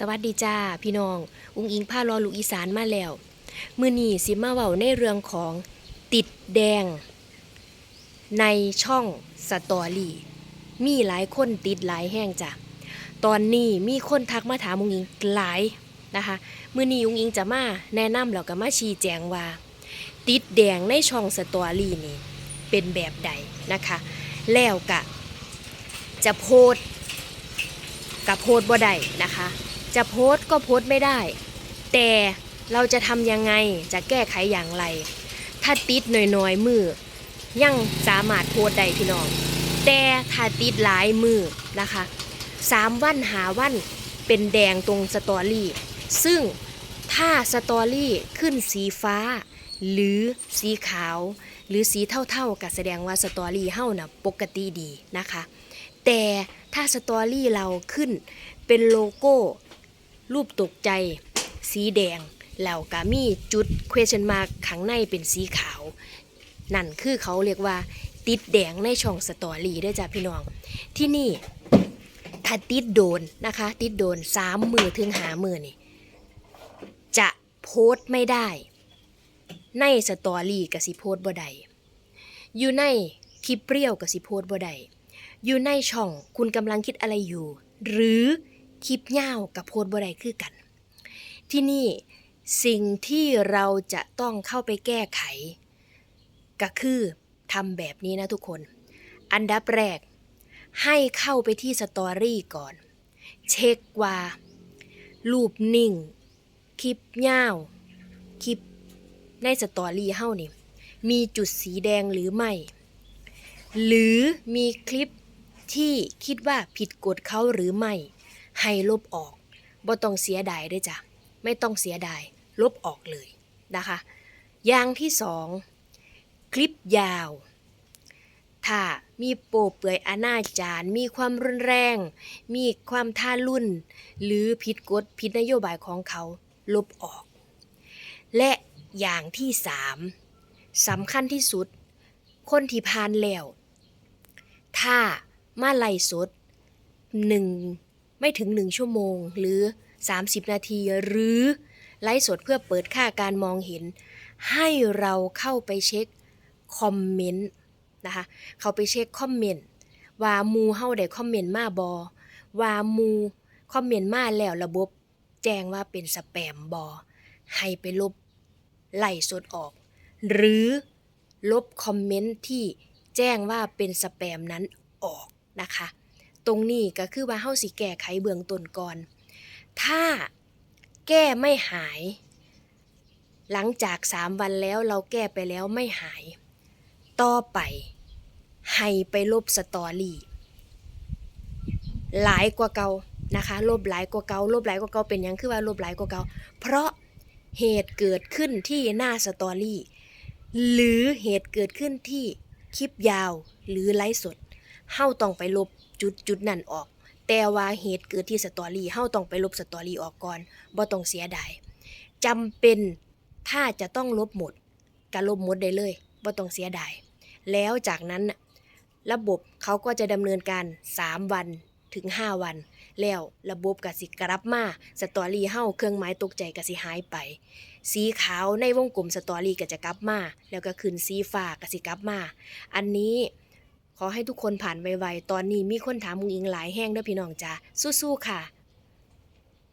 สวัสดีจ้าพี่น้อง อุ้งอิงผ้ารอลูกอีสานมาแล้ว มือนีสิมาเว้าในเรื่องของติดแดง ในช่องสตอรี่ มีหลายคนติดหลายแห้งจ้ะ ตอนนี้มีคนทักมาถามอุ้งอิงหลายนะคะ มือนีอุ้งอิงจะมาแนะนำแล้วก็มาชี้แจงว่า ติดแดงในช่องสตอรี่นี่เป็นแบบใดนะคะ แล้วกะจะโพสกับโพสบ่ได้นะคะ จะโพสต์ก็โพสต์ไม่ได้ แต่เราจะทำยังไงจะแก้ไขอย่างไร ถ้าติดหน่อยๆมือยังสามารถโพสต์ได้พี่น้อง แต่ถ้าติดหลายมือนะคะสามวันหาวันเป็นแดงตรงสตอรี่ ซึ่งถ้าสตอรี่ขึ้นสีฟ้า หรือสีขาว หรือสีเท่าๆกับแสดงว่าสตอรี่เฮ้านะปกติดีนะคะ แต่ถ้าสตอรี่เราขึ้นเป็นโลโก้ รูปตกใจ สีแดงแล้วก็มีจุด question mark ข้างในเป็นสีขาว นั่นคือเขาเรียกว่า ติดแดงในช่องสตอรี่ด้วยจ้ะพี่น้อง ที่นี่ถ้าติดโดนนะคะ ติดโดนสามมือถึงหามือนี่ จะโพสต์ไม่ได้ ในสตอรี่กสิโพสต์บ่ได้อยู่ในคลิปเปรี้ยวกสิโพสต์บ่ได้อยู่ในช่องคุณกำลังคิดอะไรอยู่ หรือ คลิปยาวกับโพสต์บ่ได้คือกัน ที่นี่สิ่งที่เราจะต้องเข้าไปแก้ไข ก็คือทำแบบนี้นะทุกคน อันดับแรก ให้เข้าไปที่สตอรี่ก่อน เช็คว่า รูปนิ่ง คลิปยาวคลิปในสตอรี่เฮ้านี่ มีจุดสีแดงหรือไม่ หรือมีคลิปที่คิดว่าผิดกฎเขาหรือไม่ ให้ลบออกบ่ต้องเสียดายด้วยจ้ะไม่ต้องเสียดายลบออกเลยนะคะ อย่างที่สองคลิปยาว ถ้ามีโปเปื่อยอนาจารมีความรุนแรง มีความท่ารุ่น หรือผิดกฎผิดนโยบายของเขาลบออก และอย่างที่สามสำคัญที่สุด คนที่พานแล้ว ถ้ามาไล่สดหนึ่ง ไม่ถึงหนึ่งชั่วโมง หรือ 30 นาที หรือไลฟ์สดเพื่อเปิดค่าการมองเห็น ให้เราเข้าไปเช็คคอมเมนต์นะคะเขาไปเช็คคอมเมนต์ว่ามูเฮาได้คอมเมนต์มาบอว่ามูคอมเมนต์มาแล้วระบบแจ้งว่าเป็นสแปมบอให้ไปลบไล่สดออก หรือลบคอมเมนต์ที่แจ้งว่าเป็นสแปมนั้นออกนะคะ ตรงนี้ก็คือว่าเฮาสิแก้ไขเบื้องต้นก่อน ถ้าแก้ไม่หาย หลังจาก3วันแล้วเราแก้ไปแล้วไม่หาย ต่อไป ให้ไปลบสตอรี่ หลายกว่าเก่านะคะ ลบหลายกว่าเก่าลบหลายกว่าเก่าเป็นยังคือว่าลบหลายกว่าเก่าเพราะเหตุเกิดขึ้นที่หน้าสตอรี่ หรือเหตุเกิดขึ้นที่คลิปยาวหรือไลฟ์สด เฮาต้องไปลบจุดจุดนั้นออก แต่ว่าเหตุเกิดที่สตอรี่เฮาต้องไปลบสตอรี่ออกก่อนบ่ต้องเสียดายจำเป็นถ้าจะต้องลบหมดก็ลบหมดได้เลยบ่ต้องเสียดายแล้วจากนั้นระบบเขาก็จะดำเนินการ 3 วันถึง 5 วัน แล้วระบบก็สิกลับมาสตอรี่เฮาเครื่องหมายตกใจก็สิหายไป สีขาวในวงกลมสตอรี่ก็จะกลับมา แล้วก็ขึ้นสีฟ้าก็สิกลับมา อันนี้ ขอให้ทุกคนผ่านไวๆ ตอนนี้มีคนถามมุงอิงหลายแห้งเด้อพี่น้องจ้าสู้ๆค่ะ